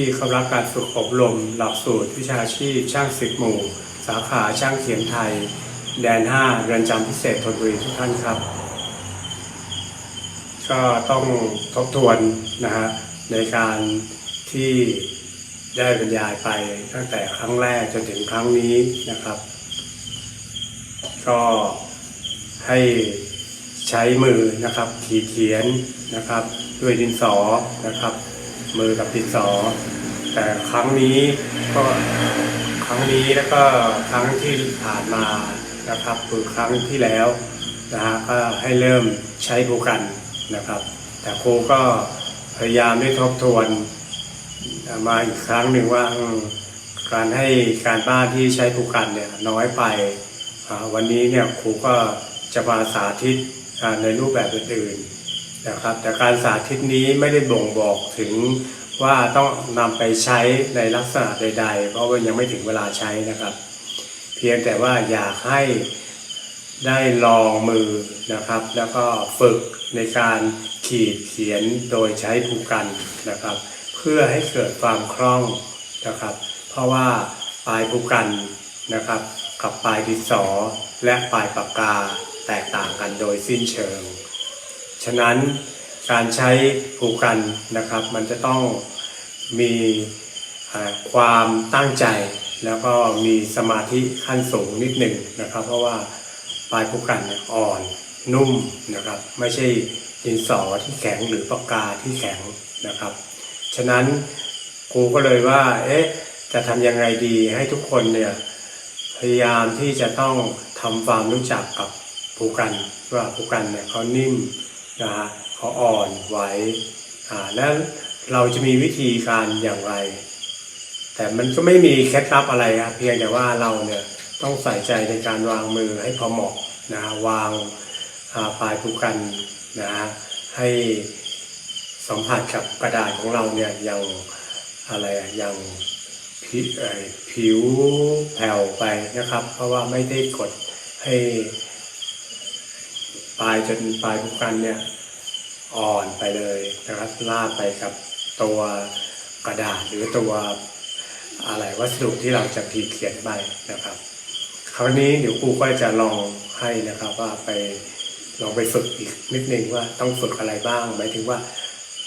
ที่เข้ารับการฝึกอบรม หลักสูตรวิชาชีพ ช่างสิบหมู่ สาขาช่างเขียนไทย แดน 5 เรือนจำพิเศษธนบุรีทุกท่านครับ ก็ต้องทบทวนนะฮะในการที่ได้บรรยายไปตั้งแต่ครั้งแรกจนถึงครั้งนี้นะครับ ก็ให้ใช้มือนะครับขีดเขียนนะครับ ด้วยดินสอนะครับ มือกับดินสอ แต่ครั้งนี้ก็ครั้งนี้แล้วก็ครั้งที่ผ่านมานะครับคือครั้งที่แล้วนะฮะก็ให้เริ่มใช้ภูกันนะครับ แต่ครูก็พยายามได้ทบทวนมาอีกครั้งหนึ่งว่าการให้การบ้านที่ใช้ภูกันเนี่ยน้อยไปวันนี้เนี่ยครูก็จะมาสาธิตในรูปแบบอื่น นะครับ แต่การสาธิตนี้ไม่ได้บ่งบอกถึงว่าต้องนำไปใช้ในลักษณะใด ๆ เพราะว่ายังไม่ถึงเวลาใช้นะครับ เพียงแต่ว่าอยากให้ได้ลองมือนะครับ แล้วก็ฝึกในการขีดเขียนโดยใช้ภูกันนะครับ เพื่อให้เกิดความคล่องนะครับ เพราะว่าปลายภูกันนะครับ กับปลายดินสอและปลายปากกาแตกต่างกันโดยสิ้นเชิง ฉะนั้นการใช้ภูกันนะครับ มันจะต้องมีความตั้งใจ แล้วก็มีสมาธิขั้นสูงนิดหนึ่งนะครับ เพราะว่าปลายภูกันอ่อนนุ่มนะครับ ไม่ใช่ดินสอที่แข็งหรือปากกาที่แข็งนะครับ ฉะนั้นครูก็เลยว่าเอ๊ะจะทำยังไงดีให้ทุกคนเนี่ยพยายามที่จะต้องทำความรู้จักกับภูกันว่าภูกันเนี่ยเขานิ่ม นะฮะเขาอ่อนไหวอ่าแล้วเราจะมีวิธีการอย่างไร แต่มันก็ไม่มีเคล็ดลับอะไรครับเพียงแต่ว่าเราเนี่ยต้องใส่ใจในการวางมือให้พอเหมาะนะวางาปลายภูกันนะฮะให้สัมผัสกับกระดาษของเราเนี่ยอย่างอะไรอย่างผิเอ่อผิวแผ่วไปนะครับ เพราะว่าไม่ได้กดให้ ปลายจนปลายภูกันเนี่ยอ่อนไปเลยนะครับลาดไปกับตัวกระดาษหรือตัวอะไรวัสดุที่เราจะขีดเขียนไปนะครับ คราวนี้เดี๋ยวครูก็จะลองให้นะครับว่าไปลองไปฝึกอีกนิดนึงว่าต้องฝึกอะไรบ้างหมายถึงว่า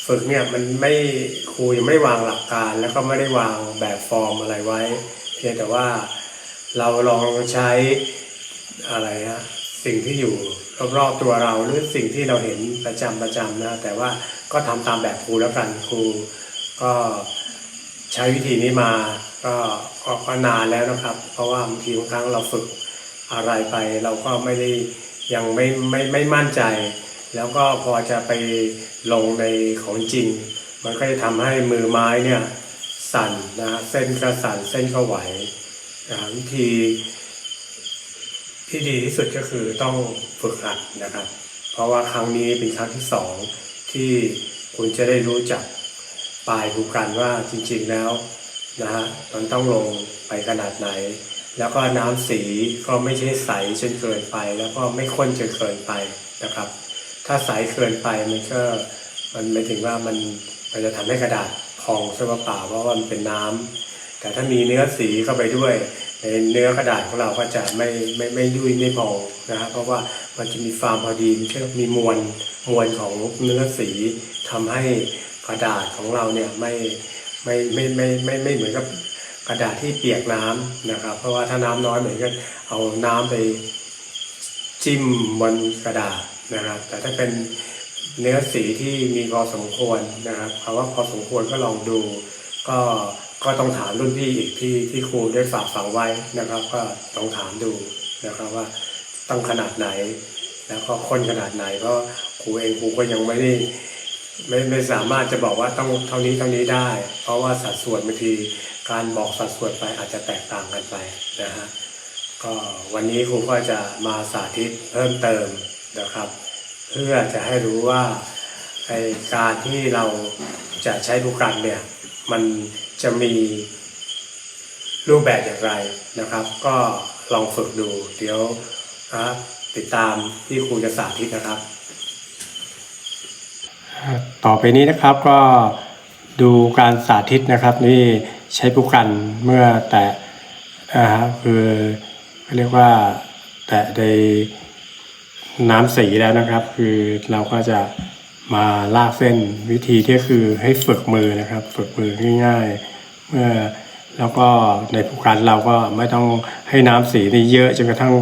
ฝึกเนี่ยมันไม่ครูยังไม่วางหลักการ แล้วก็ไม่ได้วางแบบฟอร์มอะไรไว้ เพียงแต่ว่าเราลองใช้อะไรฮะสิ่งที่อยู่ รอบๆตัวเราหรือสิ่งที่เราเห็นประจำประจำนะแต่ว่าก็ทำตามแบบครูแล้วกันครูก็ใช้วิธีนี้มาก็ก็กนานแล้วนะครับ เพราะว่าบางทีบางครั้งเราฝึกอะไรไป เราก็ไม่ได้ยังไม่ไม่ไม่มั่นใจ แล้วก็พอจะไปลงในของจริง มันก็จะทำให้มือไม้เนี่ยสั่นนะเส้นก็สั่นเส้นก็ไหวนะวิธี ที่ดีที่สุดก็คือต้องฝึกหัดนะครับ เพราะว่าครั้งนี้เป็นครั้งที่สองที่คุณจะได้รู้จักปลายภูกันว่าจริงๆแล้วนะฮะมันต้องลงไปขนาดไหน แล้วก็น้ำสีก็ไม่ใช่ใสจนเกินไป แล้วก็ไม่ข้นจนเกินไปนะครับ ถ้าใสเกินไปมันก็มันไม่ถึงว่ามันมันจะทำให้กระดาษพองซะเปล่าเพราะว่ามันเป็นน้ำแต่ถ้ามีเนื้อสีเข้าไปด้วย เนื้อกระดาษของเราก็จะไม่ไม่ไม่ยุ่ยไม่พองนะครับเพราะว่ามันจะมีความพอดีมีมีมวลมวลของเนื้อสีทำให้กระดาษของเราเนี่ยไม่ไม่ไม่ไม่ไม่ไม่เหมือนกับกระดาษที่เปียกน้ำนะครับ เพราะว่าถ้าน้ำน้อยเหมือนกันเอาน้ำไปจิ้มบนกระดาษนะครับ แต่ถ้าเป็นเนื้อสีที่มีพอสมควรนะครับคำว่าพอสมควรก็ลองดูก็ ก็ต้องถามรุ่นพี่อีกที่ที่ครูได้ฝากฝังไว้นะครับ ก็ต้องถามดูนะครับว่าต้องขนาดไหน แล้วก็ข้นขนาดไหนเพราะครูเองครูก็ยังไม่ได้ไม่ไม่สามารถจะบอกว่าต้องเท่านี้เท่านี้ได้ เพราะว่าสัดส่วนบางทีการบอกสัดส่วนไปอาจจะแตกต่างกันไปนะฮะก็วันนี้ครูก็จะมาสาธิตเพิ่มเติมนะครับ เพื่อจะให้รู้ว่าไอการที่เราจะใช้บุกันเนี่ยมัน จะมีรูปแบบอย่างไรนะครับ ก็ลองฝึกดู เดี๋ยวครับติดตามที่ครูจะสาธิตนะครับ ต่อไปนี้นะครับก็ดูการสาธิตนะครับนี่ใช้ผู้กันเมื่อแตะนะฮะคือเรียกว่าแตะในน้ำสีแล้วนะครับ คือเราก็จะมาลากเส้นวิธีที่คือให้ฝึกมือนะครับ ฝึกมือง่ายๆ แล้วก็ในผูกันเราก็ไม่ต้องให้น้ำสีนี่เยอะจนกระทั่ง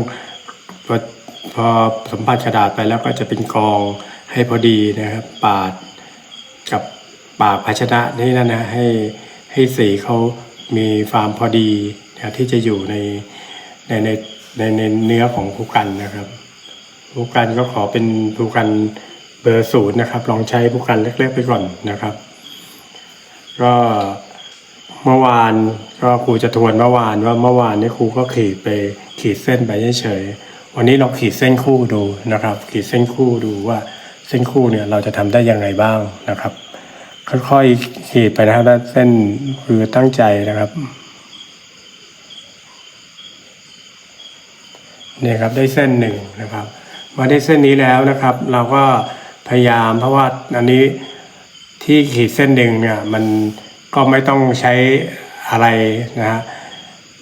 พอสัมผัสกระดาษไปแล้วก็จะเป็นกองให้พอดีนะครับ ปาดกับปากภาชนะนี่นั่นนะให้ให้สีเขามีความพอดีนะที่จะอยู่ในในในในในเนื้อของภูกันนะครับภูกันก็ขอเป็นภูกันเบอร์ศูนย์นะครับ ลองใช้ภูกันเล็กๆไปก่อนนะครับ ก็ เมื่อวานก็ครูจะทวนเมื่อวานว่าเมื่อวานนี้ครูก็ขีดไปขีดเส้นไปเฉยๆวันนี้เราขีดเส้นคู่ดูนะครับ ขีดเส้นคู่ดูว่าเส้นคู่เนี่ยเราจะทำได้ยังไงบ้างนะครับ ค่อยๆขีดไปนะครับแล้วเส้นคือตั้งใจนะครับเนี่ยครับได้เส้นหนึ่งนะครับมาได้เส้นนี้แล้วนะครับ เราก็พยายามเพราะว่าอันนี้ที่ขีดเส้นหนึ่งเนี่ยมัน ก็ไม่ต้องใช้อะไรนะฮะ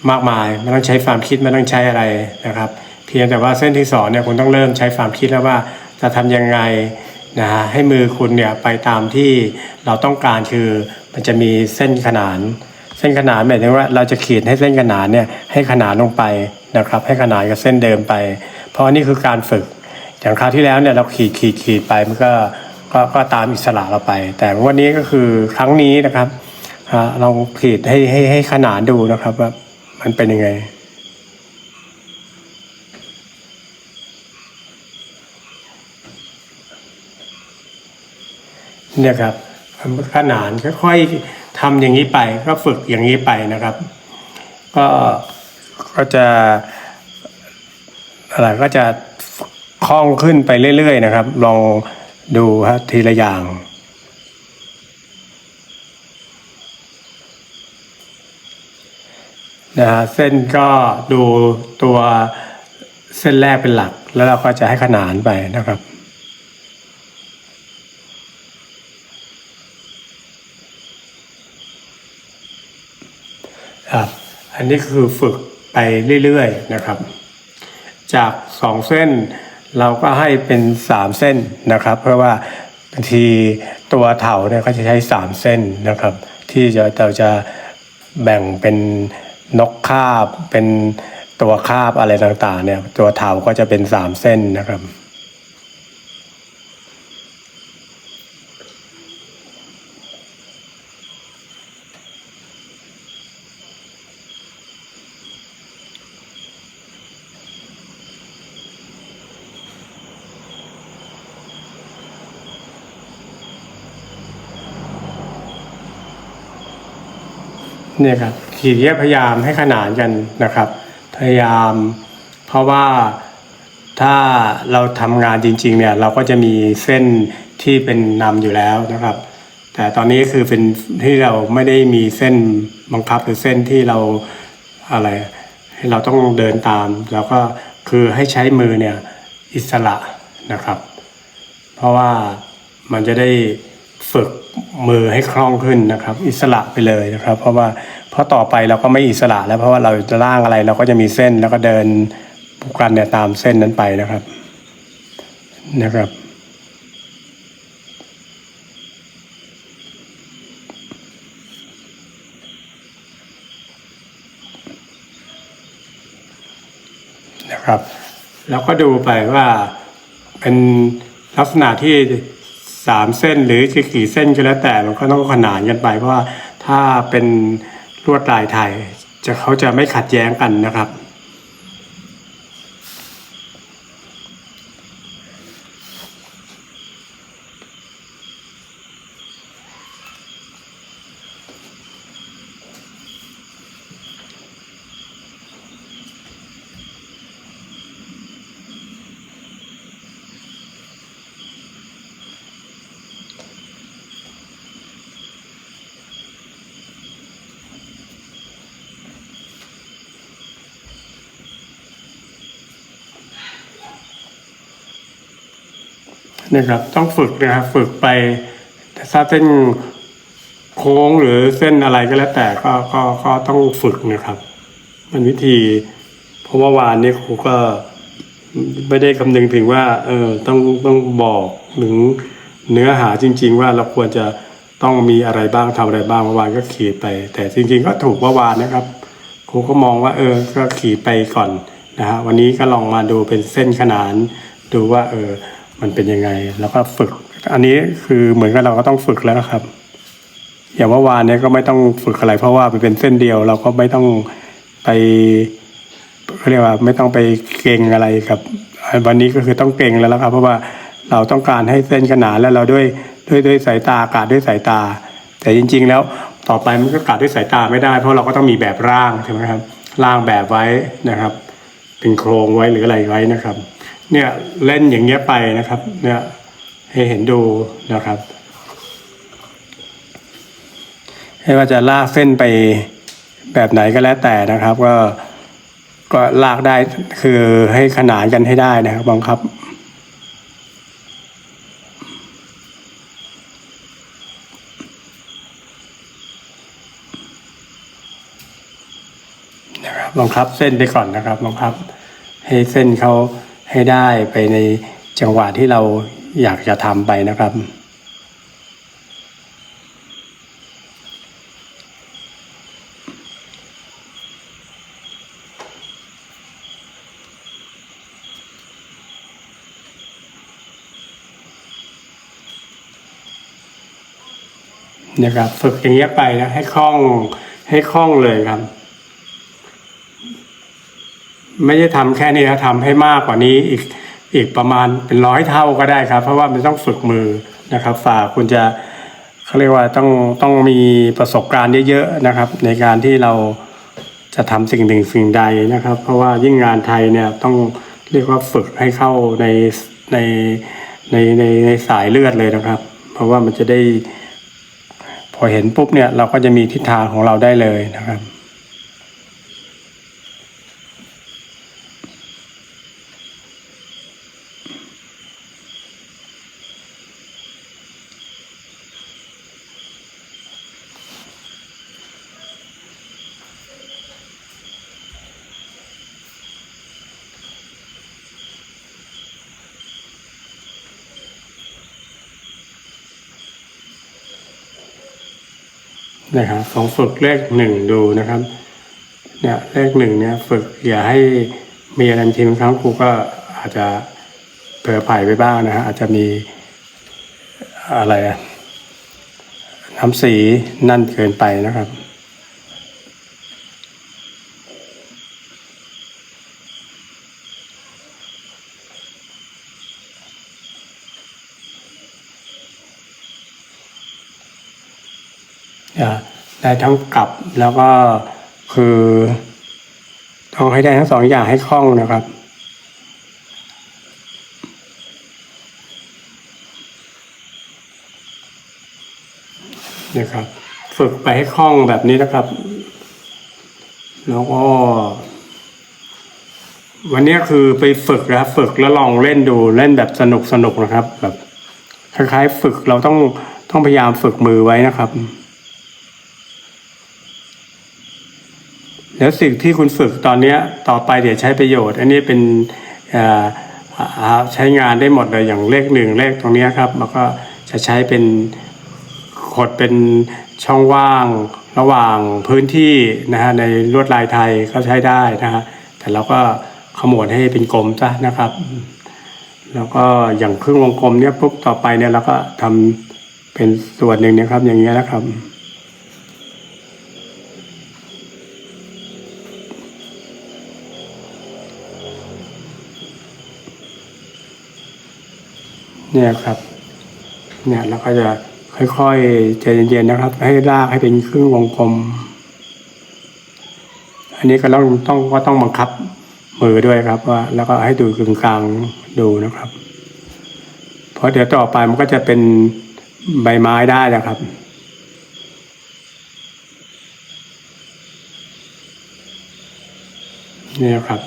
มากมายไม่ต้องใช้ความคิดไม่ต้องใช้อะไรนะครับ เพียงแต่ว่าเส้นที่สองเนี่ยคุณต้องเริ่มใช้ความคิดแล้วว่าจะทำยังไงนะฮะให้มือคุณเนี่ยไปตามที่เราต้องการคือมันจะมีเส้นขนาน เส้นขนานหมายถึงว่าเราจะขีดให้เส้นขนานเนี่ยให้ขนานลงไปนะครับ ให้ขนานกับเส้นเดิมไป เพราะอันนี่คือการฝึกอย่างคราวที่แล้วเนี่ยเราขีดขีดขีดไปมันก็ก็ก็ตามอิสระเราไป แต่วันนี้ก็คือครั้งนี้นะครับ อ่าเราขีดให้ให้ให้ขนานดูนะครับว่ามันเป็นยังไง เนี่ยครับขนานค่อยๆทำอย่างนี้ไป ก็ฝึกอย่างนี้ไปนะครับ ก็ก็จะอะไรก็จะคล่องขึ้นไปเรื่อยๆนะครับ ลองดูฮะทีละอย่าง นะฮะเส้นก็ดูตัวเส้นแรกเป็นหลัก แล้วเราก็จะให้ขนานไปนะครับครับอันนี้คือฝึกไปเรื่อยๆนะครับ จากสองเส้นเราก็ให้เป็นสามเส้นนะครับ เพราะว่าบางทีตัวเถาเนี่ยเขาจะใช้สามเส้นนะครับ ที่จะเราจะแบ่งเป็น นกคาบเป็นตัวคาบอะไรต่างๆ เนี่ย ตัวเถาก็จะเป็นสามเส้นนะครับ เนี่ยครับ ขีดเนี้ยพยายามให้ขนานกันนะครับ พยายามเพราะว่าถ้าเราทำงานจริงๆเนี่ยเราก็จะมีเส้นที่เป็นนำอยู่แล้วนะครับ แต่ตอนนี้คือเป็นที่เราไม่ได้มีเส้นบังคับหรือเส้นที่เราอะไรให้เราต้องเดินตามเราก็คือให้ใช้มือเนี่ยอิสระนะครับ เพราะว่ามันจะได้ฝึก มือให้คล่องขึ้นนะครับ อิสระไปเลยนะครับ เพราะว่าเพราะต่อไปเราก็ไม่อิสระแล้วเพราะว่าเราจะล่างอะไรเราก็จะมีเส้นแล้วก็เดินผูกกันเนี่ยตามเส้นนั้นไปนะครับนะครับนะครับแล้วก็ดูไปว่าเป็นลักษณะที่ สามเส้นหรือจะกี่เส้นก็แล้วแต่มันก็ต้องขนานกันไป เพราะว่าถ้าเป็นลวดลายไทยจะเขาจะไม่ขัดแย้งกันนะครับ นะครับ ต้องฝึกนะครับฝึกไปถ้าเส้นโค้งหรือเส้นอะไรก็แล้วแต่ก็ก็ก็ต้องฝึกนะครับ มันวิธี เพราะว่าวานนี้ครูก็ไม่ได้คำนึงถึงว่า เออต้องต้องบอกถึงเนื้อหาจริง ๆ ว่าเราควรจะต้องมีอะไรบ้างทำอะไรบ้างเมื่อวานก็ขีดไป แต่จริง ๆ ก็ถูกเมื่อวานนะครับครูก็มองว่า เออ ก็ขีดไปก่อนนะฮะวันนี้ก็ลองมาดูเป็นเส้นขนานดูว่า เออ มันเป็นยังไง แล้วก็ฝึก อันนี้คือเหมือนกับเราก็ต้องฝึกแล้วนะครับ อย่างเมื่อวานเนี้ยก็ไม่ต้องฝึกอะไร เพราะว่ามันเป็นเส้นเดียว เราก็ไม่ต้องไปเขาเรียกว่าไม่ต้องไปเก่งอะไรกับวันนี้ก็คือต้องเก่งแล้วละครับ เพราะว่าเราต้องการให้เส้นขนานแล้วเราด้วยด้วยด้วยสายตากาดด้วยสายตา แต่จริง ๆ แล้วต่อไปมันก็กาดด้วยสายตาไม่ได้ เพราะเราก็ต้องมีแบบร่างใช่ไหมครับร่างแบบไว้นะครับ เป็นโครงไว้หรืออะไรไว้นะครับ เนี่ยเล่นอย่างเงี้ยไปนะครับ เนี่ยให้เห็นดูนะครับไม่ว่าจะลากเส้นไปแบบไหนก็แล้วแต่นะครับ ก็ก็ลากได้คือให้ขนานกันให้ได้นะครับบังคับนะครับบังคับเส้นไปก่อนนะครับบังคับ ให้เส้นเขา ให้ได้ไปในจังหวะที่เราอยากจะทำไปนะครับ นะครับ ฝึกอย่างเงี้ยไปนะให้คล่องให้คล่องเลยครับ ไม่ได้ทำแค่นี้นะทำให้มากกว่านี้อีกอีกประมาณเป็นร้อยเท่าก็ได้ครับ เพราะว่ามันต้องฝึกมือนะครับฝากคุณจะเขาเรียกว่าต้องต้องมีประสบการณ์เยอะๆนะครับ ในการที่เราจะทำสิ่งหนึ่งสิ่งใดนะครับ เพราะว่ายิ่งงานไทยเนี่ยต้องเรียกว่าฝึกให้เข้าในในในในในสายเลือดเลยนะครับ เพราะว่ามันจะได้พอเห็นปุ๊บเนี่ยเราก็จะมีทิศทางของเราได้เลยนะครับ นะครับของฝึกเลขหนึ่งดูนะครับเนี่ยเลขหนึ่งเนี่ยฝึกอย่าให้มีอะไรทีบางครั้งครูก็อาจจะเผลอไผ่ไปบ้างนะฮะอาจจะมีอะไรอะน้ำสีนั่นเกินไปนะครับ ได้ทั้งกลับแล้วก็คือต้องให้ได้ทั้งสองอย่างให้คล่องนะครับนะครับ ฝึกไปให้คล่องแบบนี้นะครับ แล้วก็วันนี้คือไปฝึกนะครับฝึกแล้วลองเล่นดูเล่นแบบสนุกสนุกนะครับ แบบคล้ายๆฝึกเราต้องต้องพยายามฝึกมือไว้นะครับ แล้วสิ่งที่คุณฝึกตอนนี้ต่อไปเดี๋ยวใช้ประโยชน์ อันนี้เป็นใช้งานได้หมดเลยอย่างเลขหนึ่งเลขตรงนี้ครับแล้วก็จะใช้เป็นขดเป็นช่องว่างระหว่างพื้นที่นะฮะในลวดลายไทยก็ใช้ได้นะฮะแต่เราก็ขมวดให้เป็นกลมซะนะครับ แล้วก็อย่างครึ่งวงกลมเนี้ยปุ๊บต่อไปเนี่ยเราก็ทำเป็นส่วนหนึ่งเนะครับอย่างเงี้ยนะครับ เนี่ยครับเนี่ยเราก็จะค่อยๆใจเย็นๆนะครับ ให้ลากให้เป็นครึ่งวงกลม อันนี้ก็ต้องต้องก็ต้องบังคับมือด้วยครับว่าแล้วก็ให้ดูกึ่งกลางดูนะครับ เพราะเดี๋ยวต่อไปมันก็จะเป็นใบไม้ได้นะครับเนี่ยครับ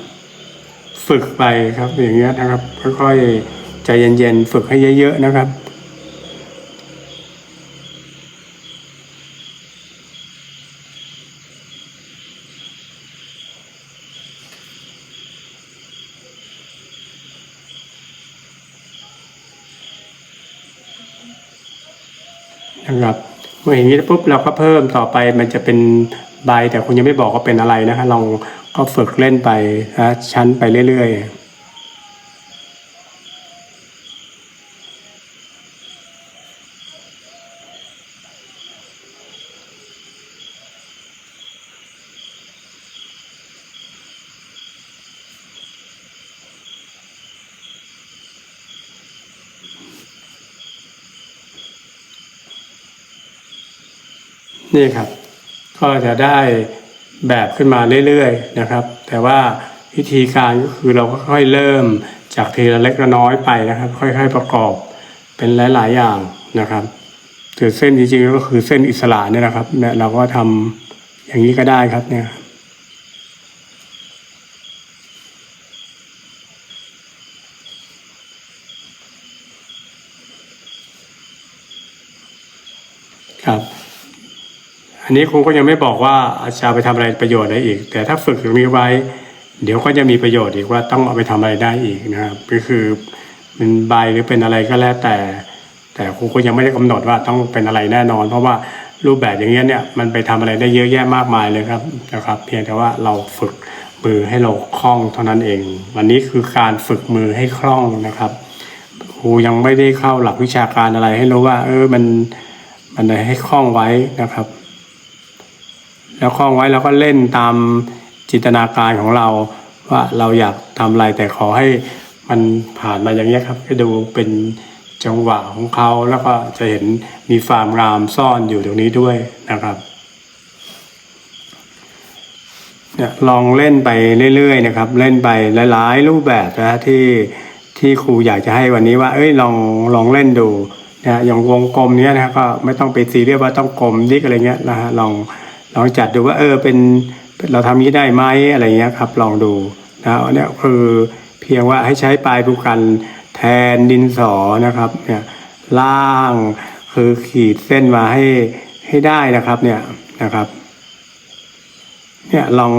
ฝึกไปครับอย่างเงี้ยนะครับ ค่อยๆ ใจเย็นๆ ฝึกให้เยอะ ๆ นะครับ นะครับ เมื่ออย่างนี้ปุ๊บเราก็เพิ่มต่อไปมันจะเป็นใบแต่คุณยังไม่บอกว่าเป็นอะไรนะครับลองก็ฝึกเล่นไปชั้นไปเรื่อย ๆ นี่ครับ ก็จะได้แบบขึ้นมาเรื่อยๆนะครับ แต่ว่าวิธีการก็คือเราก็ค่อยเริ่มจากทีละเล็กละน้อยไปนะครับ ค่อยๆประกอบเป็นหลาย ๆ อย่างนะครับถือเส้นจริงๆก็คือเส้นอิสระเนี่ยนะครับเนี่ยเราก็ทำอย่างนี้ก็ได้ครับเนี่ย อันนี้ครูก็ยังไม่บอกว่าอาจารย์ไปทำอะไรประโยชน์อะได้อีก แต่ถ้าฝึกอย่างนี้ไว้ เดี๋ยวก็จะมีประโยชน์อีกว่าต้องเอาไปทำอะไรได้อีกนะครับก็คือเป็นใบหรือเป็นอะไรก็แล้วแต่ แต่ครูก็ยังไม่ได้กำหนดว่าต้องเป็นอะไรแน่นอน เพราะว่ารูปแบบอย่างเงี้ยเนี่ยมันไปทำอะไรได้เยอะแยะมากมายเลยครับนะครับ เพียงแต่ว่าเราฝึกมือให้เราคล่องเท่านั้นเอง วันนี้คือการฝึกมือให้คล่องนะครับครูยังไม่ได้เข้าหลักวิชาการอะไรให้รู้ว่า เออมันมันให้คล่องไว้นะครับ แล้วคล่องไว้แล้วก็เล่นตามจินตนาการของเรา ว่าเราอยากทำอะไรแต่ขอให้มันผ่านมาอย่างนี้ครับให้ดูเป็นจังหวะของเขาแล้วก็จะเห็นมีความงามซ่อนอยู่ตรงนี้ด้วยนะครับเนี่ยลองเล่นไปเรื่อยๆนะครับ เล่นไปหลายๆรูปแบบนะที่ที่ครูอยากจะให้วันนี้ว่า เอ้ยลองลองเล่นดูนะอย่างวงกลมเนี้ยนะก็ไม่ต้องไปซีเรียสว่าต้องกลมดิกอะไรเงี้ยนะฮะลอง ลองจัดดูว่าเออเป็นเราทำนี้ได้ไหมอะไรเงี้ยครับลองดูนะเนี้ยคือเพียงว่าให้ใช้ปลายภูกันแทนดินสอนะครับเนี่ยล่างคือขีดเส้นมาให้ให้ได้นะครับเนี่ยนะครับเนี่ยลอง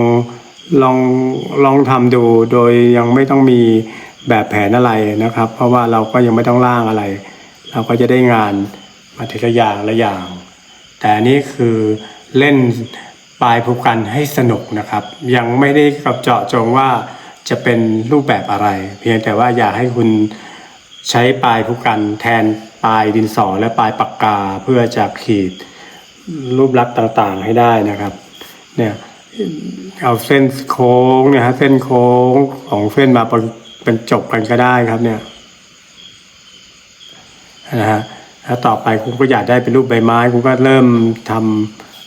ลองลองทำดูโดยยังไม่ต้องมีแบบแผนอะไรนะครับ เพราะว่าเราก็ยังไม่ต้องร่างอะไร เราก็จะได้งานมาทีละอย่างละอย่าง แต่นนี้คือ เล่นปลายภูกันให้สนุกนะครับ ยังไม่ได้กับเจาะจงว่าจะเป็นรูปแบบอะไร เพียงแต่ว่าอยากให้คุณใช้ปลายภูกันแทนปลายดินสอและปลายปากกาเพื่อจะขีดรูปลักษณ์ต่างๆให้ได้นะครับเนี่ยเอาเส้นโค้งเนี่ยฮะเส้นโค้งของเส้นมาเป็นจบกันก็ได้ครับเนี่ยนะฮะแล้วต่อไปคุณก็อยากได้เป็นรูปใบไม้คุณก็เริ่มทำ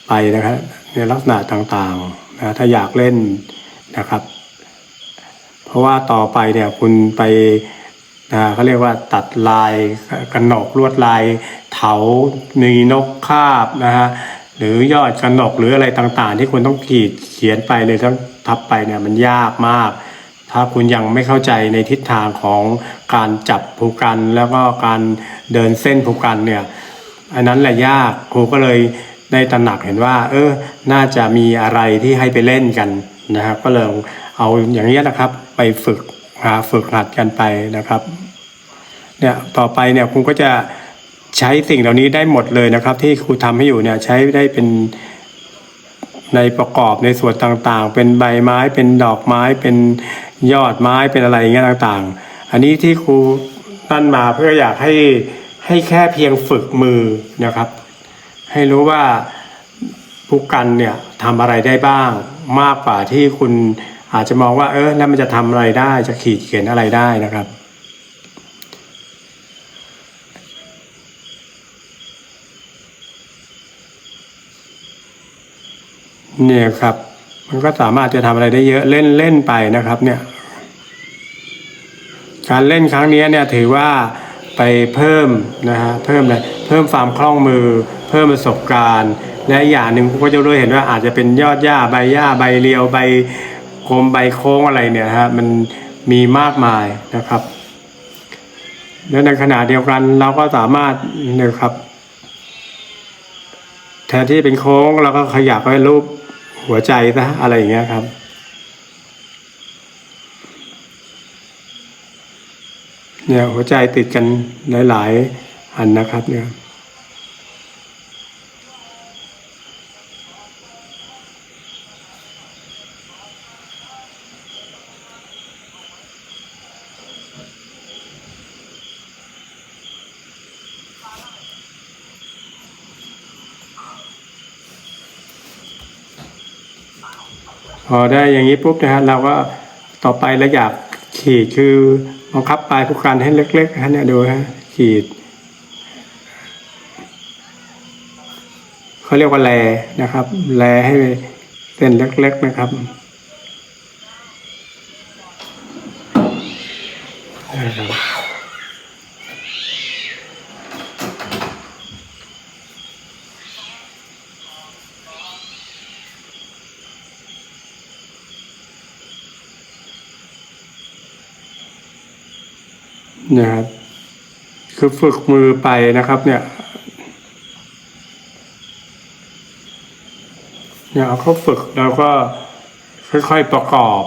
ไปนะครับในลักษณะต่างๆนะถ้าอยากเล่นนะครับ เพราะว่าต่อไปเนี่ยคุณไปนะเขาเรียกว่าตัดลายกระหนกลวดลายเถามีนกคาบนะฮะหรือยอดกระหนกหรืออะไรต่างๆ ที่คุณต้องขีดเขียนไปเลยต้องทับไปเนี่ยมันยากมาก ถ้าคุณยังไม่เข้าใจในทิศทางของการจับภูกันแล้วก็การเดินเส้นภูกันเนี่ยอันนั้นแหละยากครูก็เลย ได้ตระหนักเห็นว่า เออ น่าจะมีอะไรที่ให้ไปเล่นกันนะครับ ก็เลยเอาอย่างนี้ยนะครับ ไปฝึกหาฝึกหัดกันไปนะครับ เนี่ยต่อไปเนี่ยคุณก็จะใช้สิ่งเหล่านี้ได้หมดเลยนะครับ ที่ครูทำให้อยู่เนี่ยใช้ได้เป็นในประกอบในส่วนต่างๆ เป็นใบไม้เป็นดอกไม้เป็นยอดไม้เป็นอะไรเงี้ยต่างๆ อันนี้ที่ครูตั้นมาเพื่ออยากให้ให้แค่เพียงฝึกมือนะครับ ให้รู้ว่าผู้กันเนี่ยทำอะไรได้บ้าง มากกว่าที่คุณอาจจะมองว่า เออแล้วมันจะทำอะไรได้จะขีดเขียนอะไรได้นะครับเนี่ยครับมันก็สามารถจะทำอะไรได้เยอะเล่นเล่นไปนะครับเนี่ยการเล่นครั้งนี้เนี่ยถือว่า ไปเพิ่มนะฮะเพิ่มเลยเพิ่มความคล่องมือ เพิ่มประสบการณ์ และอย่างหนึ่งก็จะรู้เห็นว่าอาจจะเป็นยอดหญ้าใบหญ้าใบเรียวใบโคมใบโค้งอะไรเนี่ยฮะมันมีมากมายนะครับ และในขณะเดียวกันเราก็สามารถเนี่ยครับแทนที่เป็นโค้งเราก็ขยับให้รูปหัวใจซะอะไรอย่างเงี้ยครับ เนี่ยหัวใจติดกันหลาย ๆ อันนะครับเนี่ยพอได้อย่างนี้ปุ๊บนะฮะเราก็ต่อไปเราอยากขีดคือ บังคับปลายผู้การให้เล็กๆฮะเนี่ยดูฮะขีดเขาเรียกว่าแลนะครับ แลให้เส้นเล็ก ๆนะครับ นะครับคือฝึกมือไปนะครับ เนี่ยเนี่ยเอาเขาฝึกแล้วก็ค่อยๆประกอบ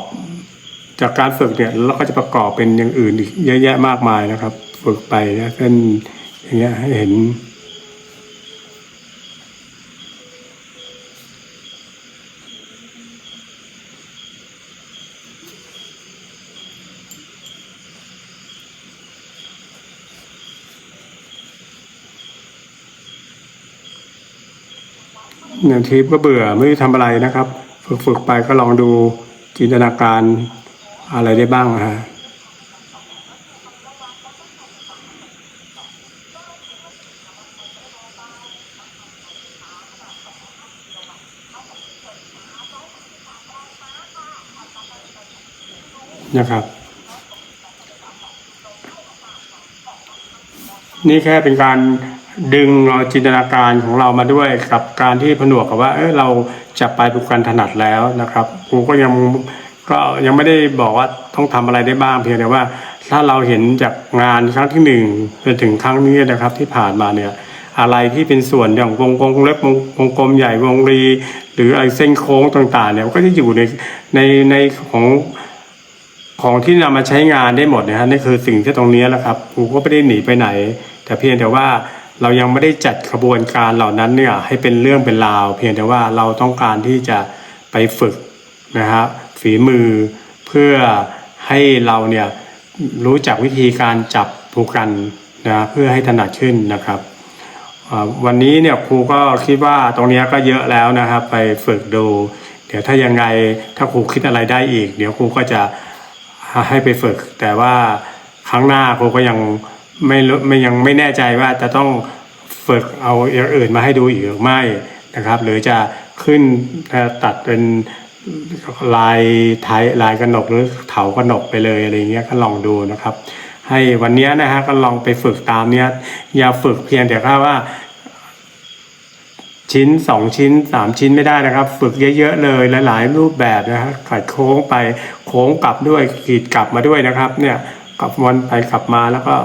จากการฝึกเนี่ยเราก็จะประกอบเป็นอย่างอื่นอีกเยอะแยะมากมายนะครับ ฝึกไปนะเส้นอย่างเงี้ยให้เห็น เนี่ยทีมก็เบื่อไม่รู้ทำอะไรนะครับ ฝึกฝึกไปก็ลองดูจินตนาการอะไรได้บ้างฮะนะครับ นี่แค่เป็นการ ดึงเอาจินตนาการของเรามาด้วยกับการที่ผนวกกับว่าเออเราจะไปผูกกันถนัดแล้วนะครับครูก็ยังก็ยังไม่ได้บอกว่าต้องทำอะไรได้บ้างเพียงแต่ว่า ถ้าเราเห็นจากงานครั้งที่หนึ่งจนถึงครั้งนี้นะครับที่ผ่านมาเนี่ยอะไรที่เป็นส่วนอย่างวงกลมเล็บวงกลมใหญ่วงรี หรืออะไรเส้นโค้งต่างๆเนี่ยก็จะอยู่ในในในของของที่นำมาใช้งานได้หมดนะฮะนี่คือสิ่งที่ตรงนี้แหละครับครูก็ไม่ได้หนีไปไหน แต่เพียงแต่ว่า เรายังไม่ได้จัดขบวนการเหล่านั้นเนี่ยให้เป็นเรื่องเป็นราว เพียงแต่ว่าเราต้องการที่จะไปฝึกนะฮะฝีมือเพื่อให้เราเนี่ยรู้จักวิธีการจับผูกกันนะเพื่อให้ถนัดขึ้นนะครับวันนี้เนี่ยครูก็คิดว่าตรงนี้ก็เยอะแล้วนะครับ ไปฝึกดู เดี๋ยวถ้ายังไงถ้าครูคิดอะไรได้อีก เดี๋ยวครูก็จะให้ไปฝึก แต่ว่าครั้งหน้าครูก็ยัง ไม่รู้ไม่ยังไม่แน่ใจว่าจะต้องฝึกเอาอย่างอื่นมาให้ดูอีกหรือไม่นะครับ หรือจะขึ้นตัดเป็นลายไทยลายกระหนกหรือเถากระหนกไปเลยอะไรเงี้ยก็ลองดูนะครับ ให้วันเนี้ยนะฮะก็ลองไปฝึกตามเนี้ยอย่าฝึกเพียงแต่แค่ว่า ชิ้นสองชิ้นสามชิ้นไม่ได้นะครับ ฝึกเยอะ ๆ เลยหลายๆรูปแบบนะฮะขัดโค้งไปโค้งกลับด้วยขีดกลับมาด้วยนะครับ เนี่ยกลับวนไปกลับมาแล้วก็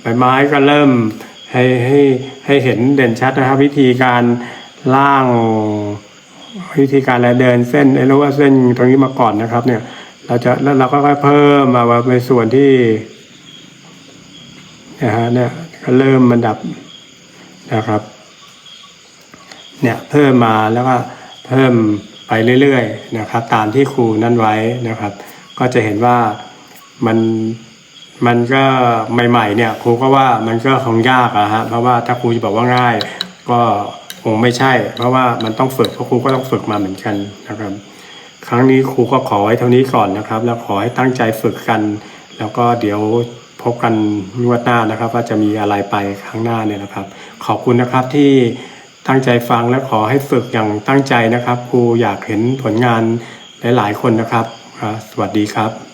ใบไม้ก็เริ่มให้ให้ให้เห็นเด่นชัดนะครับ วิธีการล่างวิธีการและเดินเส้นไอ้รู้ว่าเส้นตรงนี้มาก่อนนะครับ เนี่ย เราจะแล้วเราก็ค่อยเพิ่มมาในส่วนที่นะฮะเนี่ยก็เริ่มมันดับนะครับ เนี่ยเพิ่มมาแล้วก็เพิ่มไปเรื่อยๆนะครับ ตามที่ครูนั่นไว้นะครับ ก็จะเห็นว่ามัน มันก็ใหม่ๆเนี่ยครูก็ว่ามันก็คงยากอะฮะเพราะว่าถ้าครูจะบอกว่าง่าย ก็คงไม่ใช่ เพราะว่ามันต้องฝึกเพราะครูก็ต้องฝึกมาเหมือนกันนะครับ ครั้งนี้ครูก็ขอไว้เท่านี้ก่อนนะครับ แล้วขอให้ตั้งใจฝึกกัน แล้วก็เดี๋ยวพบกันงวดหน้านะครับ ว่าจะมีอะไรไปครั้งหน้าเนี่ยนะครับ ขอบคุณนะครับที่ตั้งใจฟังและขอให้ฝึกอย่างตั้งใจนะครับ ครูอยากเห็นผลงานหลายๆคนนะครับ สวัสดีครับ